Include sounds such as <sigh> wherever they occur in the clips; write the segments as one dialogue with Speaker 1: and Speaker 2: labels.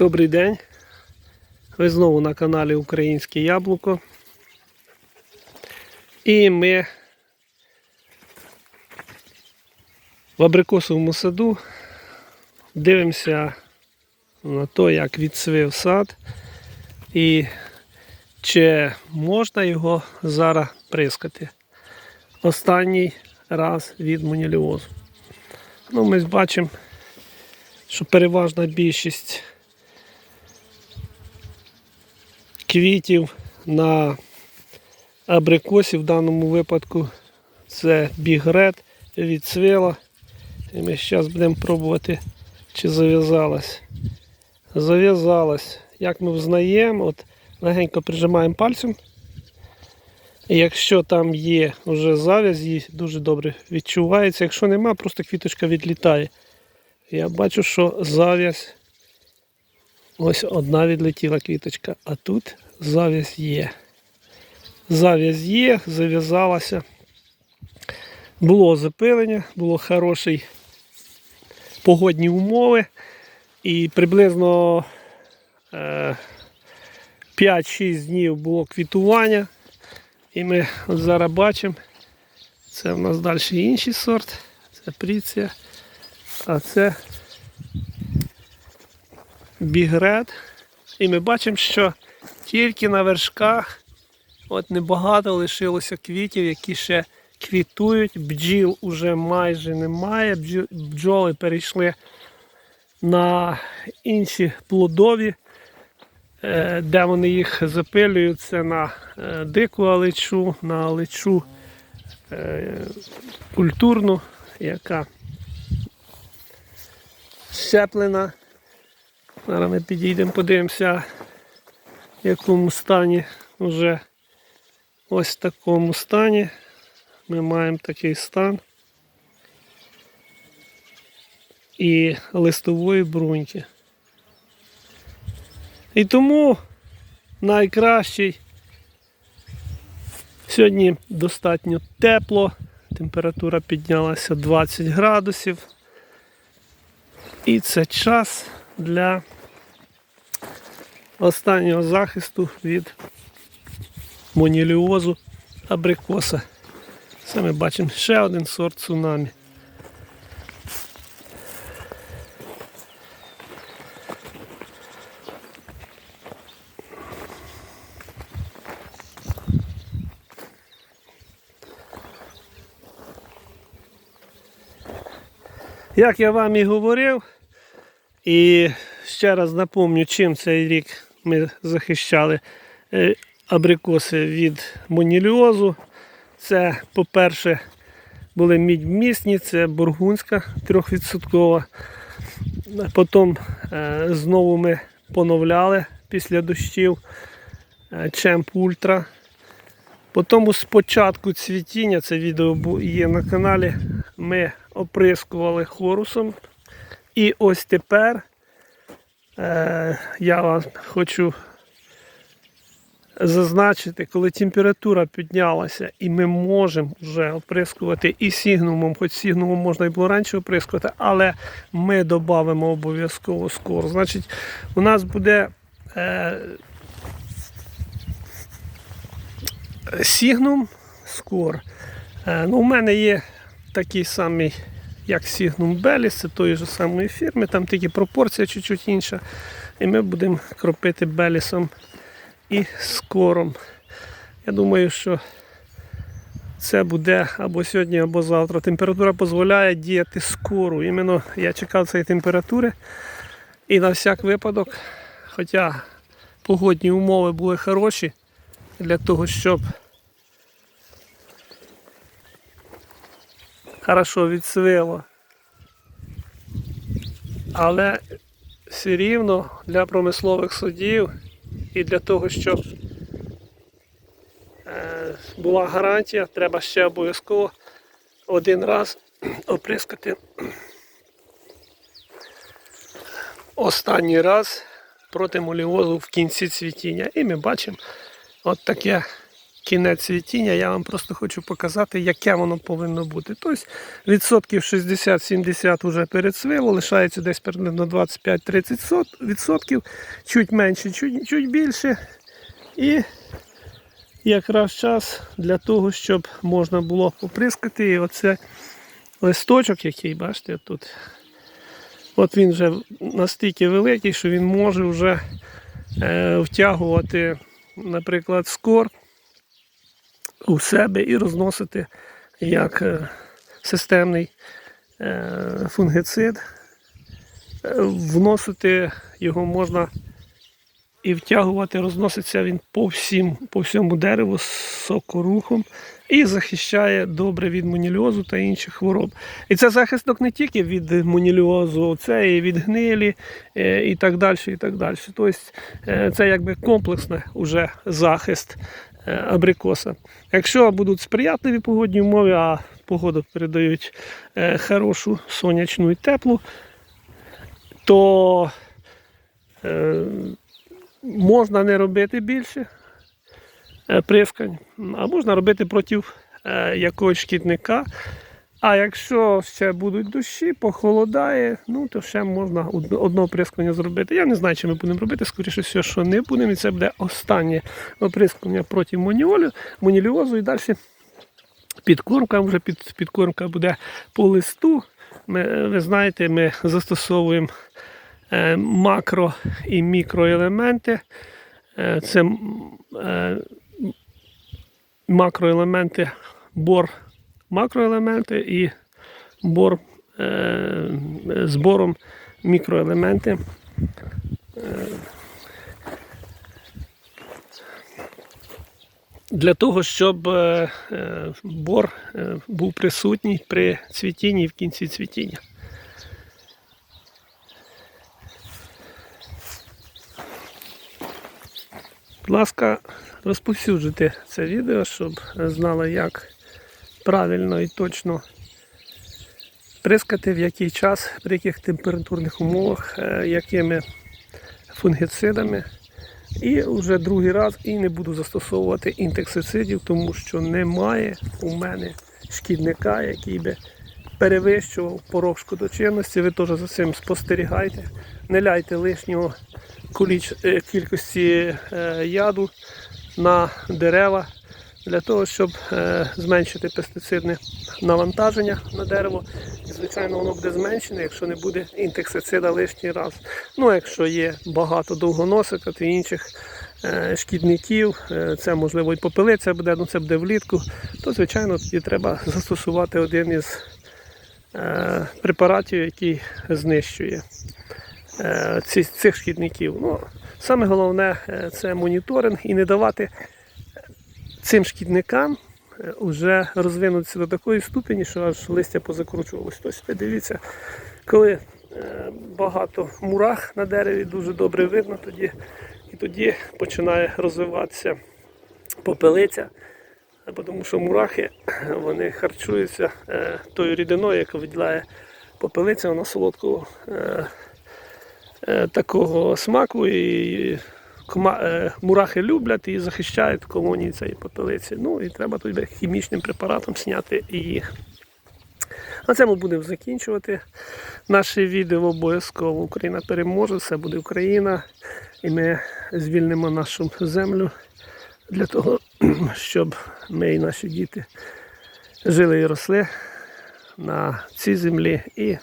Speaker 1: Добрий день. Ви знову на каналі Українське Яблуко. І ми в абрикосовому саду дивимося на те, як відсвив сад і чи можна його зараз прискати. Останній раз від моніліозу. Ну, ми бачимо, що переважна більшість квітів на абрикосі в даному випадку це бігрет відцвіла. І ми зараз будемо пробувати, чи зав'язалась. Зав'язалась. Як ми взнаємо, от легенько прижимаємо пальцем. І якщо там є вже зав'язь, її дуже добре відчувається. Якщо нема, просто квіточка відлітає. Я бачу, що зав'язь. Ось одна відлетіла квіточка, а тут зав'язь є. Зав'язь є, зав'язалася. Було запилення, було хороші погодні умови. І приблизно е, 5-6 днів було квітування. І ми зараз бачимо, це в нас далі інший сорт, це пріція, а це бігрет. І ми бачимо, що тільки на вершках от небагато лишилося квітів, які ще квітують. Бджіл уже майже немає. Бджоли перейшли на інші плодові, е, де вони їх запилюють. Це на е, дику алечу, на алечу е, культурну, яка щеплена. Зараз ми підійдемо, подивимося, в якому стані вже ось в такому стані. Ми маємо такий стан. І листової бруньки. І тому найкращий сьогодні достатньо тепло, температура піднялася 20 градусів. І це час для останнього захисту від моніліозу абрикоса. Це ми бачимо ще один сорт цунамі. Як я вам і говорив, і ще раз напомню, чим цей рік ми захищали е, абрикоси від моніліозу. Це, по-перше, були мідьмісні, це бургунська 3%. Потім е, знову ми поновляли після дощів Чемп Ультра. Потім спочатку цвітіння, це відео є на каналі, ми оприскували хорусом. І ось тепер е, я вам хочу зазначити, коли температура піднялася, і ми можемо вже оприскувати і сігнумом, хоч сігнумом можна і було раніше оприскувати, але ми додамо обов'язково скор. Значить, у нас буде е, сігнум скор. Е, ну, у мене є такий самий, як Сігнум Беліс, це тої ж самої фірми, там тільки пропорція чуть-чуть інша. І ми будемо кропити Белісом і скором. Я думаю, що це буде або сьогодні, або завтра. Температура дозволяє діяти скору. Іменно я чекав цієї температури. І на всяк випадок, хоча погодні умови були хороші для того, щоб хорошо відсвило. Але все рівно для промислових судів і для того, щоб е, була гарантія, треба ще обов'язково один раз <clears throat> оприскати останній раз проти моліозу в кінці цвітіння. І ми бачимо от таке кінець цвітіння, я вам просто хочу показати, яке воно повинно бути. Тобто відсотків 60-70 вже перецвило, лишається десь приблизно 25-30 сот- відсотків, чуть менше, чуть, чуть більше. І якраз час для того, щоб можна було поприскати. І оце листочок, який, бачите, тут. От він вже настільки великий, що він може вже е, втягувати, наприклад, скор у себе і розносити як е, системний е, фунгицид. Е, Вносити його можна і втягувати, розноситься він по, всім, по всьому дереву з сокорухом і захищає добре від монільозу та інших хвороб. І це захисток не тільки від монільозу, це і від гнилі, і так далі. І так далі. Тобто це якби комплексний уже захист абрикоса. Якщо будуть сприятливі погодні умови, а погоду передають е, хорошу, сонячну і теплу, то е, можна не робити більше е, прискань, а можна робити проти е, якогось шкідника. А якщо ще будуть дощі, похолодає, ну то ще можна од- одного прискання зробити. Я не знаю, чи ми будемо робити, скоріше все, що не будемо. І це буде останнє оприскування проти моніолю, моніліозу і далі підкормка, вже під, підкормка буде по листу. Ми, ви знаєте, ми застосовуємо е, макро і мікроелементи. Е, Це е, макроелементи, бор макроелементи і бор е, з бором мікроелементи. Для того, щоб е, е, бор е, був присутній при цвітінні і в кінці цвітіння. Будь ласка, розповсюджуйте це відео, щоб знали, як правильно і точно прискати, в який час, при яких температурних умовах, е, якими фунгіцидами. І вже другий раз і не буду застосовувати інтексицидів, тому що немає у мене шкідника, який би перевищував порог шкодочинності. Ви теж за цим спостерігайте. Не ляйте лишнього е, кількості е, яду на дерева для того, щоб е, зменшити пестицидне навантаження на дерево. І, звичайно, воно буде зменшене, якщо не буде інтексицида лишній раз. Ну, якщо є багато довгоносика та інших е, шкідників, е, це можливо і попелиця буде, ну це буде влітку, то звичайно тоді треба застосувати один із препаратів, який знищує цих шкідників. Ну, саме головне це моніторинг і не давати цим шкідникам е, вже розвинутися до такої ступені, що аж листя позакручувалось. Тобто, дивіться, коли е, багато мурах на дереві, дуже добре видно тоді, і тоді починає розвиватися попелиця. Е, Тому що мурахи вони харчуються е, тою рідиною, яку виділяє попелиця, вона солодкого е, е, такого смаку і е, мурахи люблять і захищають колонії цієї попелиці. Ну і треба тоді хімічним препаратом зняти їх. На цьому будемо закінчувати наше відео обов'язково. Україна переможе, все буде Україна. І ми звільнимо нашу землю для того, <clears throat> щоб ми і наші діти жили і росли на цій землі. І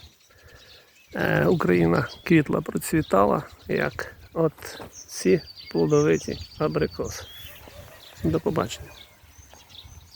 Speaker 1: е, Україна квітла, процвітала, як от ці плодовиті абрикоси. До побачення.